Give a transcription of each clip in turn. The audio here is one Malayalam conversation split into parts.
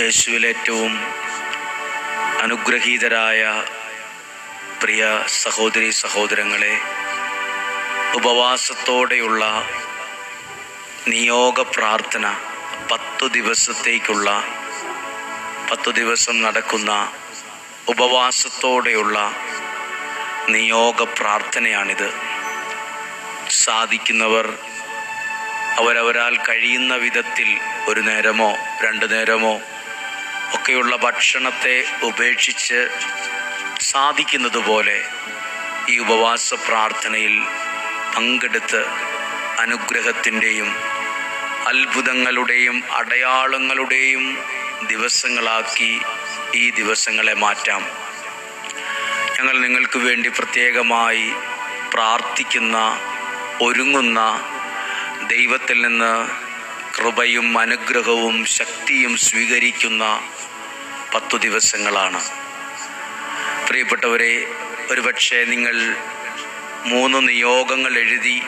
യേശുവിൽ ഏറ്റവും അനുഗ്രഹീതരായ പ്രിയ സഹോദരി സഹോദരങ്ങളെ ഉപവാസത്തോടെയുള്ള നിയോഗ പ്രാർത്ഥന പത്തു ദിവസത്തേക്കുള്ള പത്തു ദിവസം നടക്കുന്ന ഉപവാസത്തോടെയുള്ള നിയോഗ പ്രാർത്ഥനയാണിത്. സാധിക്കുന്നവർ അവരവരാൽ കഴിയുന്ന വിധത്തിൽ ഒരു നേരമോ രണ്ടു നേരമോ ഒക്കെയുള്ള ഭക്ഷണത്തെ ഉപേക്ഷിച്ച് സാധിക്കുന്നത് പോലെ ഈ ഉപവാസ പ്രാർത്ഥനയിൽ പങ്കെടുത്ത് അനുഗ്രഹത്തിന്റെയും അത്ഭുതങ്ങളുടെയും അടയാളങ്ങളുടെയും ദിവസങ്ങളാക്കി ഈ ദിവസങ്ങളെ മാറ്റാം. ഞങ്ങൾ നിങ്ങൾക്ക് വേണ്ടി പ്രത്യേകമായി പ്രാർത്ഥിക്കുന്ന ഒരുങ്ങുന്ന ദൈവത്തിൽ നിന്ന് കൃപയും അനുഗ്രഹവും ശക്തിയും സ്വീകരിക്കുന്ന പത്തു ദിവസങ്ങളാണ്. പ്രിയപ്പെട്ടവരെ ഒരുപക്ഷെ നിങ്ങൾ മൂന്ന് നിയോഗങ്ങൾ എഴുതി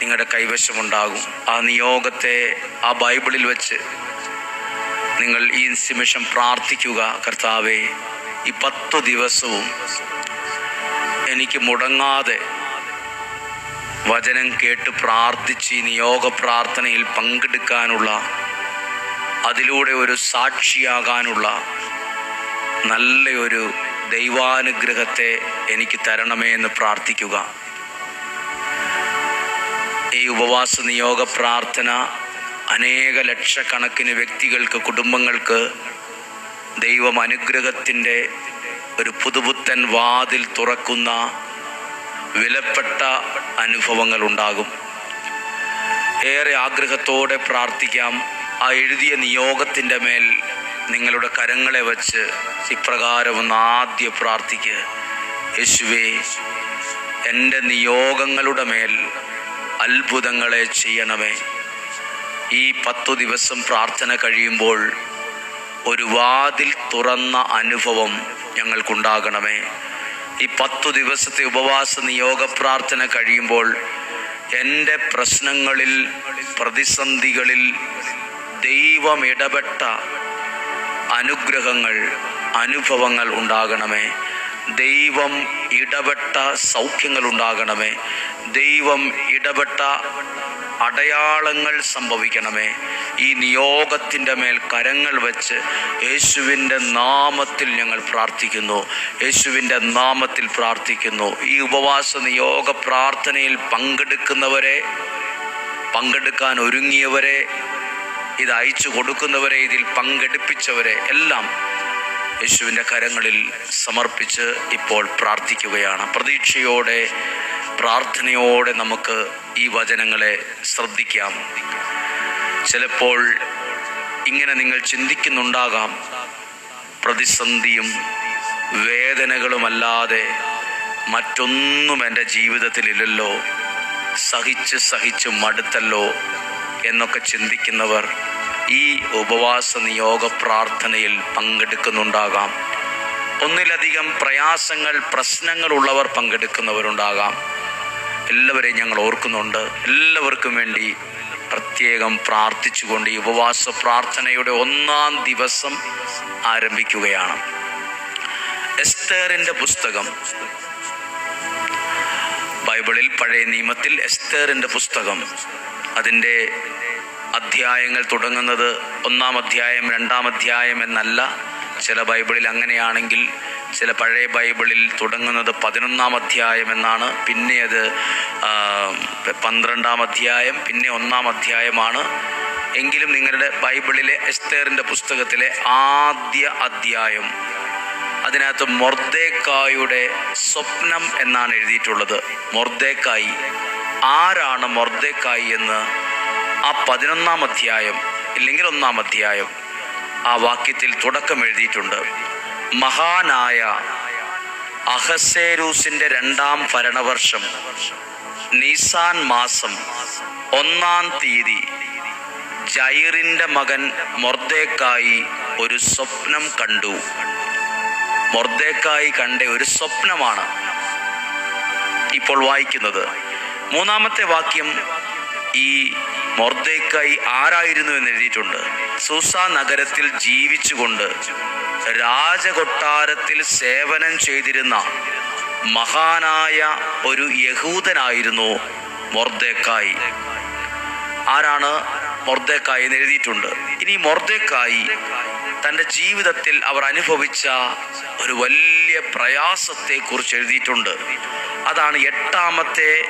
നിങ്ങളുടെ കൈവശമുണ്ടാകും. ആ നിയോഗത്തെ ആ ബൈബിളിൽ വെച്ച് നിങ്ങൾ ഈ നിമിഷം പ്രാർത്ഥിക്കുക. കർത്താവെ ഈ പത്തു ദിവസവും എനിക്ക് മുടങ്ങാതെ വചനം കേട്ട് പ്രാർത്ഥിച്ച് നിയോഗ പ്രാർത്ഥനയിൽ പങ്കെടുക്കാനുള്ള അതിലൂടെ ഒരു സാക്ഷിയാകാനുള്ള നല്ലൊരു ദൈവാനുഗ്രഹത്തെ എനിക്ക് തരണമേ എന്ന് പ്രാർത്ഥിക്കുക. ഈ ഉപവാസ നിയോഗ പ്രാർത്ഥന അനേക ലക്ഷക്കണക്കിന് വ്യക്തികൾക്ക് കുടുംബങ്ങൾക്ക് ദൈവം അനുഗ്രഹത്തിന്റെ ഒരു പുതുപുത്തൻ വാതിൽ തുറക്കുന്ന വിലപ്പെട്ട അനുഭവങ്ങൾ ഉണ്ടാകും ഏറെ ആഗ്രഹത്തോടെ പ്രാർത്ഥിക്കാം. ആ എഴുതിയ നിയോഗത്തിന്റെ മേൽ നിങ്ങളുടെ കരങ്ങളെ വച്ച് ഇപ്രകാരം ഒന്ന് ആദ്യ പ്രാർത്ഥിക്കുക യേശുവേ എന്റെ നിയോഗങ്ങളുടെ മേൽ അത്ഭുതങ്ങളെ ചെയ്യണമേ. ഈ പത്തു ദിവസം പ്രാർത്ഥന കഴിയുമ്പോൾ ഒരു വാതിൽ തുറന്ന അനുഭവം ഞങ്ങൾക്കുണ്ടാകണമേ. ഈ പത്തു ദിവസത്തെ ഉപവാസ നിയോഗ പ്രാർത്ഥന കഴിയുമ്പോൾ എന്റെ പ്രശ്നങ്ങളിൽ പ്രതിസന്ധികളിൽ ദൈവം ഇടപെട്ട അനുഗ്രഹങ്ങൾ അനുഭവങ്ങൾ ഉണ്ടാകണമേ. ദൈവം ഇടപെട്ട സൗഖ്യങ്ങൾ ഉണ്ടാകണമേ. ദൈവം ഇടപെട്ട അടയാളങ്ങൾ സംഭവിക്കണമേ. ഈ നിയോഗത്തിന്റെ മേൽ കരങ്ങൾ വെച്ച് യേശുവിന്റെ നാമത്തിൽ ഞങ്ങൾ പ്രാർത്ഥിക്കുന്നു. യേശുവിന്റെ നാമത്തിൽ പ്രാർത്ഥിക്കുന്നു. ഈ ഉപവാസ നിയോഗ പ്രാർത്ഥനയിൽ പങ്കെടുക്കുന്നവരെ പങ്കെടുക്കാൻ ഒരുങ്ങിയവരെ ഇത് അയച്ചു കൊടുക്കുന്നവരെ ഇതിൽ പങ്കെടുപ്പിച്ചവരെ എല്ലാം യേശുവിന്റെ കരങ്ങളിൽ സമർപ്പിച്ച് ഇപ്പോൾ പ്രാർത്ഥിക്കുകയാണ്. പ്രതീക്ഷയോടെ പ്രാർത്ഥനയോടെ നമുക്ക് ഈ വചനങ്ങളെ ശ്രദ്ധിക്കാം. ചിലപ്പോൾ ഇങ്ങനെ നിങ്ങൾ ചിന്തിക്കുന്നുണ്ടാകാം പ്രതിസന്ധിയും വേദനകളുമല്ലാതെ മറ്റൊന്നും എന്റെ ജീവിതത്തിലില്ലല്ലോ. സഹിച്ച് സഹിച്ച് മടുത്തല്ലോ. എന്നൊക്കെ ചിന്തിക്കുന്നവർ ഈ ഉപവാസ നിയോഗ പ്രാർത്ഥനയിൽ പങ്കെടുക്കുന്നുണ്ടാകാം. ഒന്നിലധികം പ്രയാസങ്ങൾ പ്രശ്നങ്ങൾ ഉള്ളവർ പങ്കെടുക്കുന്നവരുണ്ടാകാം. എല്ലാവരെയും ഞങ്ങൾ ഓർക്കുന്നുണ്ട്. എല്ലാവർക്കും വേണ്ടി പ്രത്യേകം പ്രാർത്ഥിച്ചുകൊണ്ട് ഈ ഉപവാസ പ്രാർത്ഥനയുടെ ഒന്നാം ദിവസം ആരംഭിക്കുകയാണ്. എസ്തേറിന്റെ പുസ്തകം. ബൈബിളിൽ പഴയ നിയമത്തിൽ എസ്തേറിന്റെ പുസ്തകം. അതിന്റെ അധ്യായങ്ങൾ തുടങ്ങുന്നത് ഒന്നാം അധ്യായം രണ്ടാം അധ്യായം എന്നല്ല. ചില ബൈബിളിൽ അങ്ങനെയാണെങ്കിൽ ചില പഴയ ബൈബിളിൽ തുടങ്ങുന്നത് പതിനൊന്നാം അധ്യായം എന്നാണ്. പിന്നെ അത് പന്ത്രണ്ടാം അധ്യായം പിന്നെ ഒന്നാം അധ്യായമാണ്. എങ്കിലും നിങ്ങളുടെ ബൈബിളിലെ എസ്തേറിന്റെ പുസ്തകത്തിലെ ആദ്യ അധ്യായം അതിനകത്ത് മൊർദേക്കായുടെ സ്വപ്നം എന്നാണ് എഴുതിയിട്ടുള്ളത്. മൊർദേക്കായി ആരാണ് മൊർദേക്കായി എന്ന് ആ പതിനൊന്നാം അധ്യായം ഇല്ലെങ്കിൽ ഒന്നാം അധ്യായം ആ വാക്യത്തിൽ തുടക്കം എഴുതിയിട്ടുണ്ട്. മഹാനായ അഹസേരൂസിന്റെ രണ്ടാം ഭരണവർഷം നീസാൻ മാസം ഒന്നാം തീയതി ജൈറിന്റെ മകൻ മൊർദേക്കായി ഒരു സ്വപ്നം കണ്ടു. മൊർദേക്കായി കണ്ട ഒരു സ്വപ്നമാണ് ഇപ്പോൾ വായിക്കുന്നത്. മൂന്നാമത്തെ വാക്യം ഈ മൊർദ്ദേക്കായി ആരായിരുന്നു എന്ന് എഴുതിയിട്ടുണ്ട്. സൂസ നഗരത്തിൽ ജീവിച്ചുകൊണ്ട് രാജകൊട്ടാരത്തിൽ സേവനം ചെയ്തിരുന്ന മഹാനായ ഒരു യഹൂദനായിരുന്നു മൊർദ്ദേക്കായി ആരാണ് മൊർദ്ദേക്കായി എന്ന് എഴുതിയിട്ടുണ്ട്. ഇനി മൊർദ്ദേക്കായി തന്റെ ജീവിതത്തിൽ അവർ അനുഭവിച്ച ഒരു വലിയ പ്രയാസത്തെ കുറിച്ച് എഴുതിയിട്ടുണ്ട്. അതാണ് എട്ടാമത്തെ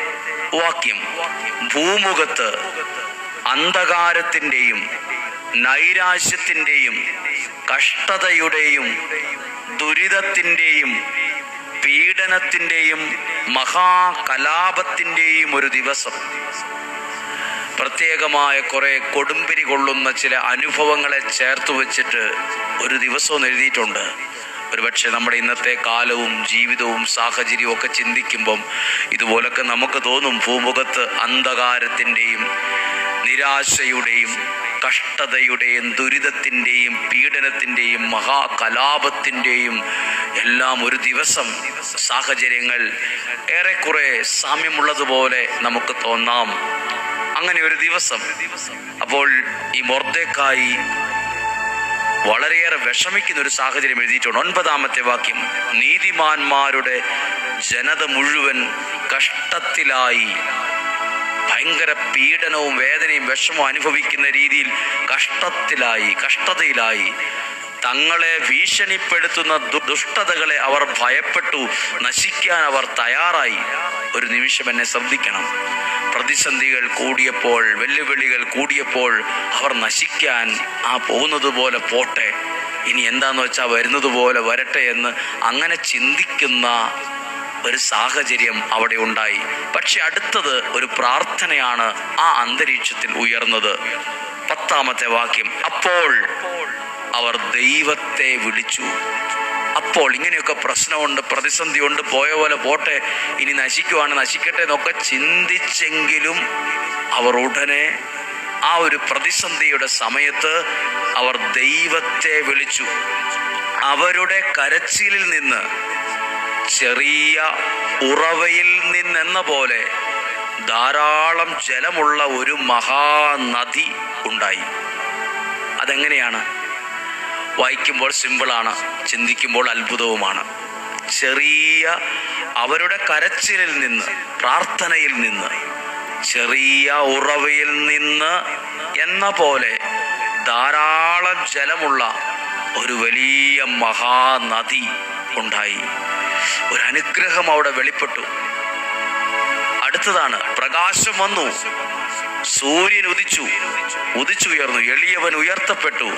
വാക്യം. ഭൂമുഖത്ത് അന്ധകാരത്തിന്റെയും നൈരാശ്യത്തിന്റെയും കഷ്ടതയുടെയും ദുരിതത്തിന്റെയും പീഡനത്തിന്റെയും മഹാകലാപത്തിന്റെയും ഒരു ദിവസം. പ്രത്യേകമായ കുറെ കൊടുമ്പിരി കൊള്ളുന്ന ചില അനുഭവങ്ങളെ ചേർത്ത് വെച്ചിട്ട് ഒരു ദിവസവും എഴുതിയിട്ടുണ്ട്. ഒരുപക്ഷെ നമ്മുടെ ഇന്നത്തെ കാലവും ജീവിതവും സാഹചര്യവും ഒക്കെ ചിന്തിക്കുമ്പം ഇതുപോലൊക്കെ നമുക്ക് തോന്നും ഭൂമുഖത്ത് അന്ധകാരത്തിന്റെയും നിരാശയുടെയും കഷ്ടതയുടെയും ദുരിതത്തിന്റെയും പീഡനത്തിന്റെയും മഹാകലാപത്തിന്റെയും എല്ലാം ഒരു ദിവസം സാഹചര്യങ്ങൾ ഏറെക്കുറെ സാമ്യമുള്ളതുപോലെ നമുക്ക് തോന്നാം. അങ്ങനെ ഒരു ദിവസം. അപ്പോൾ ഈ മൊർദ്ദേക്കായി വളരെയേറെ വിഷമിക്കുന്ന ഒരു സാഹചര്യം എഴുതിയിട്ടുണ്ട്. ഒൻപതാമത്തെ വാക്യം. നീതിമാന്മാരുടെ ജനത മുഴുവൻ കഷ്ടത്തിലായി. ഭയങ്കര പീഡനവും വേദനയും വിഷമവും അനുഭവിക്കുന്ന രീതിയിൽ കഷ്ടത്തിലായി കഷ്ടതയിലായി. തങ്ങളെ ഭീഷണിപ്പെടുത്തുന്ന ദുഷ്ടതകളെ അവർ ഭയപ്പെട്ടു. നശിക്കാൻ അവർ തയ്യാറായി. ഒരു നിമിഷം എന്നെ ശ്രദ്ധിക്കണം. പ്രതിസന്ധികൾ കൂടിയപ്പോൾ വെല്ലുവിളികൾ കൂടിയപ്പോൾ അവർ നശിക്കാൻ ആ പോകുന്നത് പോലെ പോട്ടെ. ഇനി എന്താന്ന് വെച്ചാൽ വരുന്നത് പോലെ വരട്ടെ എന്ന് അങ്ങനെ ചിന്തിക്കുന്ന ഒരു സാഹചര്യം അവിടെ ഉണ്ടായി. പക്ഷെ അടുത്തത് ഒരു പ്രാർത്ഥനയാണ് ആ അന്തരീക്ഷത്തിൽ ഉയർന്നത്. പത്താമത്തെ വാക്യം. അപ്പോൾ അവർ ദൈവത്തെ വിളിച്ചു. അപ്പോൾ ഇങ്ങനെയൊക്കെ പ്രശ്നമുണ്ട് പ്രതിസന്ധിയുണ്ട് പോയ പോലെ പോട്ടെ ഇനി നശിക്കുവാണ് നശിക്കട്ടെ എന്നൊക്കെ ചിന്തിച്ചെങ്കിലും അവർ ഉടനെ ആ ഒരു പ്രതിസന്ധിയുടെ സമയത്ത് അവർ ദൈവത്തെ വിളിച്ചു. അവരുടെ കരച്ചിലിൽ നിന്ന് ചെറിയ ഉറവയിൽ നിന്നെന്ന പോലെ ധാരാളം ജലമുള്ള ഒരു മഹാനദി ഉണ്ടായി. അതെങ്ങനെയാണ്? വായിക്കുമ്പോൾ സിമ്പിളാണ് ചിന്തിക്കുമ്പോൾ അത്ഭുതവുമാണ്. ചെറിയ അവരുടെ കരച്ചിലിൽ നിന്ന് പ്രാർത്ഥനയിൽ നിന്ന് ചെറിയ ഉറവയിൽ നിന്ന് എന്ന പോലെ ധാരാളം ജലമുള്ള ഒരു വലിയ മഹാനദി ഉണ്ടായി. ഒരു അനുഗ്രഹം അവിടെ വെളിപ്പെട്ടു. അടുത്തതാണ് പ്രകാശം വന്നു. സൂര്യൻ ഉദിച്ചു. ഉദിച്ചുയർന്നു. എളിയവൻ ഉയർത്തപ്പെട്ടു.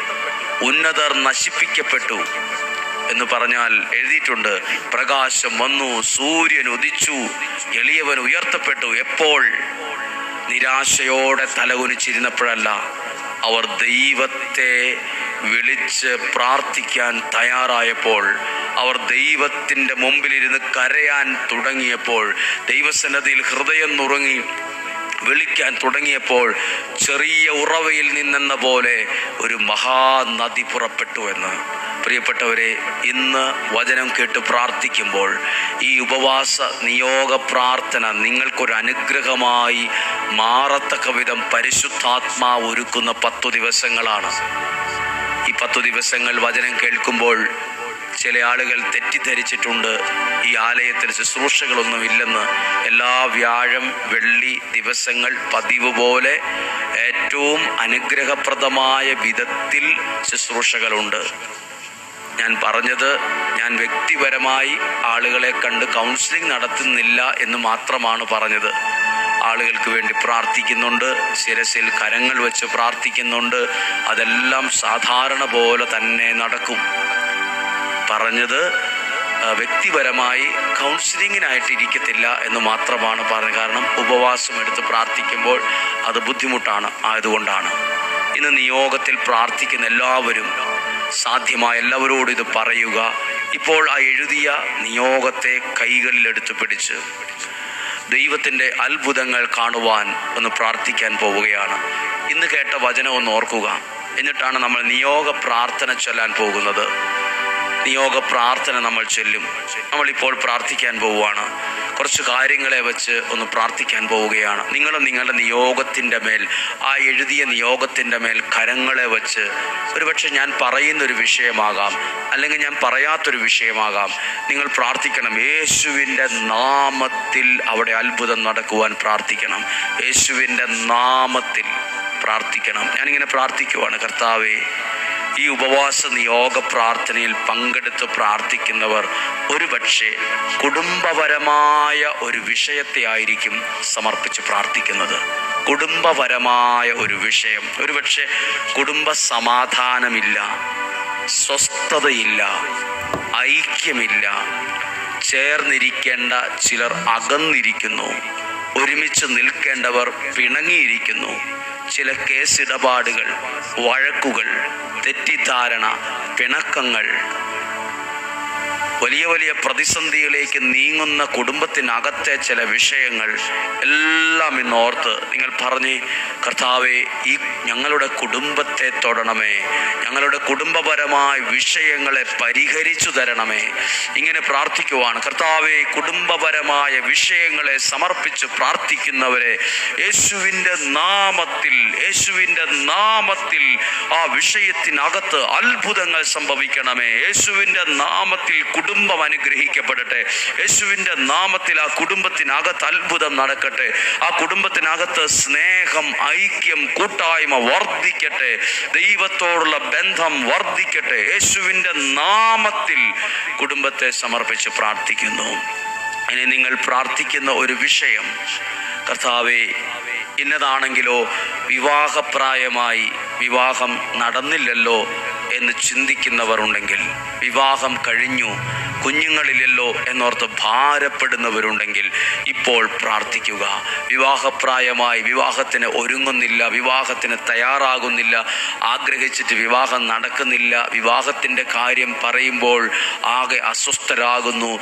ഉന്നതർ നശിപ്പിക്കപ്പെട്ടു എന്ന് പറഞ്ഞാൽ എഴുതിയിട്ടുണ്ട്. പ്രകാശം വന്നു സൂര്യൻ ഉദിച്ചു എളിയവൻ ഉയർത്തപ്പെട്ടു. എപ്പോൾ? നിരാശയോടെ തലകുനിച്ചിരുന്നപ്പോഴല്ല. അവർ ദൈവത്തെ വിളിച്ച് പ്രാർത്ഥിക്കാൻ തയ്യാറായപ്പോൾ അവർ ദൈവത്തിന്റെ മുമ്പിലിരുന്ന് കരയാൻ തുടങ്ങിയപ്പോൾ ദൈവസന്നതിയിൽ ഹൃദയം നുറങ്ങി വിളിക്കാൻ തുടങ്ങിയപ്പോൾ ചെറിയ ഉറവയിൽ നിന്നെന്ന പോലെ ഒരു മഹാനദി പുറപ്പെട്ടു എന്ന്. പ്രിയപ്പെട്ടവരെ ഇന്ന് വചനം കേട്ട് പ്രാർത്ഥിക്കുമ്പോൾ ഈ ഉപവാസ നിയോഗ പ്രാർത്ഥന നിങ്ങൾക്കൊരു അനുഗ്രഹമായി മാറത്തക്ക വിധം പരിശുദ്ധാത്മാവ് ഒരുക്കുന്ന പത്തു ദിവസങ്ങളാണ്. ഈ പത്തു ദിവസങ്ങൾ വചനം കേൾക്കുമ്പോൾ ചില ആളുകൾ തെറ്റിദ്ധരിച്ചിട്ടുണ്ട്. ഈ ആലയത്തിൽ ശുശ്രൂഷകളൊന്നും ഇല്ലെന്ന്. എല്ലാ വ്യാഴം വെള്ളി ദിവസങ്ങൾ പതിവ് പോലെ ഏറ്റവും അനുഗ്രഹപ്രദമായ വിധത്തിൽ ശുശ്രൂഷകളുണ്ട്. ഞാൻ പറഞ്ഞത് ഞാൻ വ്യക്തിപരമായി ആളുകളെ കണ്ട് കൗൺസിലിംഗ് നടത്തുന്നില്ല എന്ന് മാത്രമാണ് പറഞ്ഞത്. ആളുകൾക്ക് വേണ്ടി പ്രാർത്ഥിക്കുന്നുണ്ട് ശിരസിൽ കരങ്ങൾ വെച്ച് പ്രാർത്ഥിക്കുന്നുണ്ട്. അതെല്ലാം സാധാരണ പോലെ തന്നെ നടക്കും. പറഞ്ഞത് വ്യക്തിപരമായി കൗൺസിലിങ്ങിനായിട്ട് ഇരിക്കത്തില്ല എന്ന് മാത്രമാണ് പറഞ്ഞത്. കാരണം ഉപവാസം എടുത്ത് പ്രാർത്ഥിക്കുമ്പോൾ അത് ബുദ്ധിമുട്ടാണ് ആയതുകൊണ്ടാണ്. ഇന്ന് നിയോഗത്തിൽ പ്രാർത്ഥിക്കുന്ന എല്ലാവരും സാധ്യമായ എല്ലാവരോടും ഇത് പറയുക. ഇപ്പോൾ ആ എഴുതിയ നിയോഗത്തെ കൈകളിലെടുത്ത് പിടിച്ച് ദൈവത്തിന്റെ അത്ഭുതങ്ങൾ കാണുവാൻ ഒന്ന് പ്രാർത്ഥിക്കാൻ പോവുകയാണ്. ഇന്ന് കേട്ട വചനം ഒന്ന് ഓർക്കുക. എന്നിട്ടാണ് നമ്മൾ നിയോഗ പ്രാർത്ഥന ചൊല്ലാൻ പോകുന്നത്. നിയോഗ പ്രാർത്ഥന നമ്മൾ ചൊല്ലും. നമ്മളിപ്പോൾ പ്രാർത്ഥിക്കാൻ പോവുകയാണ്. കുറച്ച് കാര്യങ്ങളെ വെച്ച് ഒന്ന് പ്രാർത്ഥിക്കാൻ പോവുകയാണ്. നിങ്ങൾ നിങ്ങളുടെ നിയോഗത്തിന്റെ മേൽ ആ എഴുതിയ നിയോഗത്തിന്റെ മേൽ കരങ്ങളെ വെച്ച് ഒരുപക്ഷെ ഞാൻ പറയുന്നൊരു വിഷയമാകാം അല്ലെങ്കിൽ ഞാൻ പറയാത്തൊരു വിഷയമാകാം. നിങ്ങൾ പ്രാർത്ഥിക്കണം. യേശുവിന്റെ നാമത്തിൽ അവിടെ അത്ഭുതം നടക്കുവാൻ പ്രാർത്ഥിക്കണം. യേശുവിന്റെ നാമത്തിൽ പ്രാർത്ഥിക്കണം. ഞാനിങ്ങനെ പ്രാർത്ഥിക്കുവാണ്. കർത്താവേ ഈ ഉപവാസ നിയോഗ പ്രാർത്ഥനയിൽ പങ്കെടുത്ത് പ്രാർത്ഥിക്കുന്നവർ ഒരുപക്ഷെ കുടുംബപരമായ ഒരു വിഷയത്തെ ആയിരിക്കും സമർപ്പിച്ച് പ്രാർത്ഥിക്കുന്നത്. കുടുംബപരമായ ഒരു വിഷയം. ഒരുപക്ഷെ കുടുംബ സമാധാനമില്ല സ്വസ്ഥതയില്ല ഐക്യമില്ല. ചേർന്നിരിക്കേണ്ട ചിലർ അകന്നിരിക്കുന്നു. ഒരുമിച്ച് നിൽക്കേണ്ടവർ പിണങ്ങിയിരിക്കുന്നു. ചില കേസിടപാടുകൾ വഴക്കുകൾ തെറ്റിദ്ധാരണ പിണക്കങ്ങൾ വലിയ വലിയ പ്രതിസന്ധിയിലേക്ക് നീങ്ങുന്ന കുടുംബത്തിനകത്തെ ചില വിഷയങ്ങൾ എല്ലാം ഇന്ന് ഓർത്ത് നിങ്ങൾ പറഞ്ഞ് കർത്താവെ ഈ ഞങ്ങളുടെ കുടുംബത്തെ തൊടണമേ. ഞങ്ങളുടെ കുടുംബപരമായ വിഷയങ്ങളെ പരിഹരിച്ചു തരണമേ. ഇങ്ങനെ പ്രാർത്ഥിക്കുവാണ്. കർത്താവെ കുടുംബപരമായ വിഷയങ്ങളെ സമർപ്പിച്ച് പ്രാർത്ഥിക്കുന്നവരെ യേശുവിന്റെ നാമത്തിൽ യേശുവിന്റെ നാമത്തിൽ ആ വിഷയത്തിനകത്ത് അത്ഭുതങ്ങൾ സംഭവിക്കണമേ. യേശുവിന്റെ നാമത്തിൽ കുടുംബം അനുഗ്രഹിക്കപ്പെടട്ടെ. യേശുവിന്റെ നാമത്തിൽ ആ കുടുംബത്തിനകത്ത് അത്ഭുതം നടക്കട്ടെ. ആ കുടുംബത്തിനകത്ത് സ്നേഹം ഐക്യം കൂട്ടായ്മ വർദ്ധിക്കട്ടെ. ദൈവത്തോടുള്ള ബന്ധം വർദ്ധിക്കട്ടെ. യേശുവിന്റെ നാമത്തിൽ കുടുംബത്തെ സമർപ്പിച്ച് പ്രാർത്ഥിക്കുന്നു. ഇനി നിങ്ങൾ പ്രാർത്ഥിക്കുന്ന ഒരു വിഷയം കർത്താവേ ഇന്നതാണെങ്കിലോ വിവാഹപ്രായമായി വിവാഹം നടന്നില്ലല്ലോ എന്ന് ചിന്തിക്കുന്നവർ ഉണ്ടെങ്കിൽ വിവാഹം കഴിഞ്ഞു കുഞ്ഞുങ്ങളില്ലല്ലോ എന്നോർത്ത് ഭാരപ്പെടുന്നവരുണ്ടെങ്കിൽ ഇപ്പോൾ പ്രാർത്ഥിക്കുക. വിവാഹപ്രായമായി വിവാഹത്തിന് ഒരുങ്ങുന്നില്ല വിവാഹത്തിന് തയ്യാറാകുന്നില്ല ആഗ്രഹിച്ചിട്ട് വിവാഹം നടക്കുന്നില്ല വിവാഹത്തിന്റെ കാര്യം പറയുമ്പോൾ ആകെ അസ്വസ്ഥരാകുന്നു.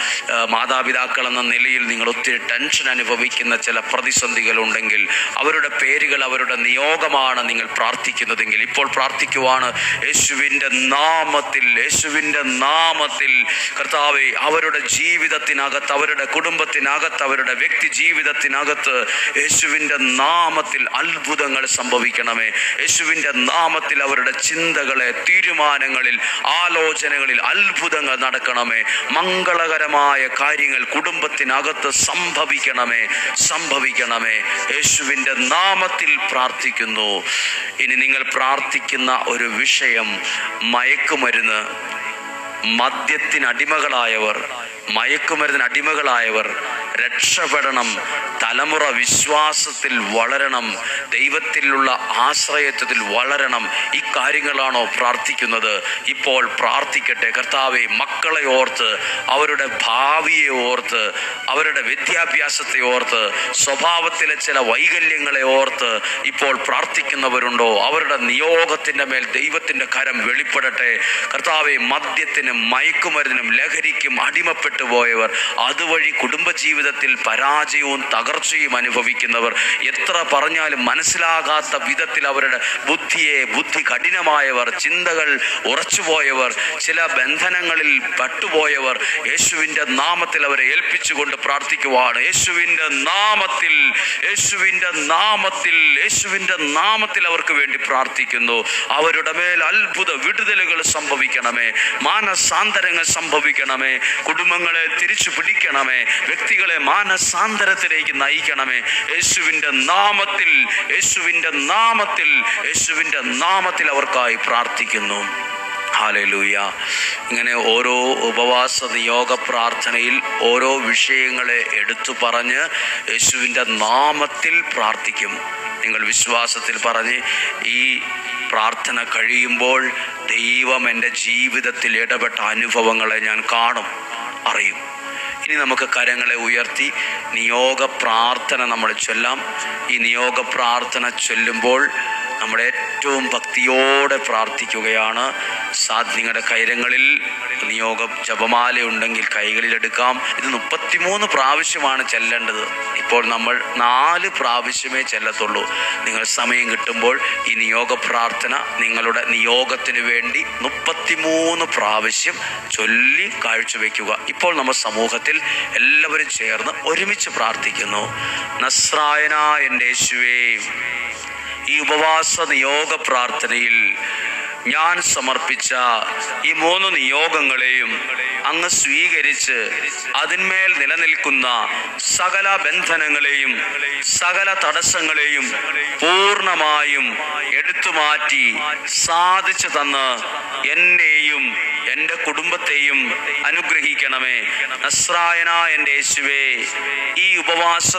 മാതാപിതാക്കൾ എന്ന നിലയിൽ നിങ്ങൾ ഒത്തിരി ടെൻഷൻ അനുഭവിക്കുന്ന ചില പ്രതിസന്ധികളുണ്ടെങ്കിൽ അവരുടെ പേരുകൾ അവരുടെ നിയോഗമാണ് നിങ്ങൾ പ്രാർത്ഥിക്കുന്നതെങ്കിൽ ഇപ്പോൾ പ്രാർത്ഥിക്കുവാണ് യേശുവിന്റെ നാമത്തിൽ യേശുവിന്റെ നാമത്തിൽ കർത്താവെ അവരുടെ ജീവിതത്തിനകത്ത് അവരുടെ കുടുംബത്തിനകത്ത് അവരുടെ വ്യക്തി ജീവിതത്തിനകത്ത് യേശുവിന്റെ നാമത്തിൽ അത്ഭുതങ്ങൾ സംഭവിക്കണമേ. യേശുവിന്റെ നാമത്തിൽ അവരുടെ ചിന്തകളെ തീരുമാനങ്ങളിൽ ആലോചനകളിൽ അത്ഭുതങ്ങൾ നടക്കണമേ. മംഗളകരമായ കാര്യങ്ങൾ കുടുംബത്തിനകത്ത് സംഭവിക്കണമേ. സംഭവിക്കണമേ. യേശുവിന്റെ നാമത്തിൽ പ്രാർത്ഥിക്കുന്നു. ഇനി നിങ്ങൾ പ്രാർത്ഥിക്കുന്ന ഒരു വിഷയം മയക്കുമരുന്ന് മദ്യത്തിന് അടിമകളായവർ മയക്കുമരുന്നിന് അടിമകളായവർ രക്ഷപ്പെടണം. തലമുറ വിശ്വാസത്തിൽ വളരണം. ദൈവത്തിലുള്ള ആശ്രയത്വത്തിൽ വളരണം. ഈ കാര്യങ്ങളാണോ പ്രാർത്ഥിക്കുന്നത്? ഇപ്പോൾ പ്രാർത്ഥിക്കട്ടെ. കർത്താവെ മക്കളെ ഓർത്ത് അവരുടെ ഭാവിയെ ഓർത്ത് അവരുടെ വിദ്യാഭ്യാസത്തെ ഓർത്ത് സ്വഭാവത്തിലെ ചില വൈകല്യങ്ങളെ ഓർത്ത് ഇപ്പോൾ പ്രാർത്ഥിക്കുന്നവരുണ്ടോ? അവരുടെ നിയോഗത്തിന്റെ മേൽ ദൈവത്തിന്റെ കരം വെളിപ്പെടട്ടെ. കർത്താവെ മദ്യത്തിനും മയക്കുമരുന്നിനും ലഹരിക്കും അടിമപ്പെട്ടു പോയവർ അതുവഴി കുടുംബജീവിതത്തിൽ പരാജയവും തകർച്ചയും അനുഭവിക്കുന്നവർ എത്ര പറഞ്ഞാലും മനസ്സിലാകാത്ത വിധത്തിൽ അവരുടെ ബുദ്ധിയെ ബുദ്ധി കഠിനമായവർ ചിന്തകൾ ഉറച്ചുപോയവർ ചില ബന്ധനങ്ങളിൽ പട്ടുപോയവർ യേശുവിന്റെ നാമത്തിൽ അവരെ ഏൽപ്പിച്ചുകൊണ്ട് പ്രാർത്ഥിക്കുവാണ്. യേശുവിന്റെ നാമത്തിൽ യേശുവിന്റെ നാമത്തിൽ യേശുവിന്റെ നാമത്തിൽ അവർക്ക് വേണ്ടി പ്രാർത്ഥിക്കുന്നു. അവരുടെ മേൽ അത്ഭുത വിടുതലുകൾ സംഭവിക്കണമേ. മാനസാന്തരങ്ങൾ സംഭവിക്കണമേ. കുടുംബങ്ങളെ തിരിച്ചു പിടിക്കണമേ. വ്യക്തികളെ മാനസാന്തരത്തിലേക്ക് നയിക്കണമേ. യേശുവിന്റെ നാമത്തിൽ യേശുവിന്റെ നാമത്തിൽ യേശുവിന്റെ നാമത്തിൽ അവർക്കായി പ്രാർത്ഥിക്കുന്നു. ഹാലലൂയ ഇങ്ങനെ ഓരോ ഉപവാസ നിയോഗ പ്രാർത്ഥനയിൽ ഓരോ വിഷയങ്ങളെ എടുത്തു പറഞ്ഞ് യേശുവിന്റെ നാമത്തിൽ പ്രാർത്ഥിക്കും. നിങ്ങൾ വിശ്വാസത്തിൽ പറഞ്ഞ് ഈ പ്രാർത്ഥന കഴിയുമ്പോൾ ദൈവം എന്റെ ജീവിതത്തിൽ ഇടപെട്ട അനുഭവങ്ങളെ ഞാൻ കാണും. അറിയും. ഇനി നമുക്ക് കരങ്ങളെ ഉയർത്തി നിയോഗ പ്രാർത്ഥന നമ്മൾ ചൊല്ലാം. ഈ നിയോഗ പ്രാർത്ഥന ചൊല്ലുമ്പോൾ നമ്മുടെ ഏറ്റവും ഭക്തിയോടെ പ്രാർത്ഥിക്കുകയാണ്. സാദ് നിങ്ങളുടെ കൈരങ്ങളിൽ നിയോഗ ജപമാല ഉണ്ടെങ്കിൽ കൈകളിൽ എടുക്കാം. ഇത് മുപ്പത്തിമൂന്ന് പ്രാവശ്യമാണ് ചെല്ലേണ്ടത്. ഇപ്പോൾ നമ്മൾ നാല് പ്രാവശ്യമേ ചെല്ലത്തുള്ളൂ. നിങ്ങൾ സമയം കിട്ടുമ്പോൾ ഈ നിയോഗ പ്രാർത്ഥന നിങ്ങളുടെ നിയോഗത്തിന് വേണ്ടി മുപ്പത്തിമൂന്ന് പ്രാവശ്യം ചൊല്ലി കാഴ്ചവെക്കുക. ഇപ്പോൾ നമ്മൾ സമൂഹത്തിൽ എല്ലാവരും ചേർന്ന് ഒരുമിച്ച് പ്രാർത്ഥിക്കുന്നു. നസ്രായന എന്റെ യേശുവേ ഈ ഉപവാസ നിയോഗ പ്രാർത്ഥനയിൽ ഞാൻ സമർപ്പിച്ച ഈ മൂന്ന് നിയോഗങ്ങളെയും അങ്ങ് സ്വീകരിച്ച് അതിന്മേൽ നിലനിൽക്കുന്ന സകല ബന്ധനങ്ങളെയും സകല തടസ്സങ്ങളെയും പൂർണമായും എടുത്തു മാറ്റി സാധിച്ചു തന്ന് എന്നെയും എന്റെ കുടുംബത്തെയും അനുഗ്രഹിക്കണമേ. നസ്രായന എന്റെ യേശുവേ ഈ ഉപവാസ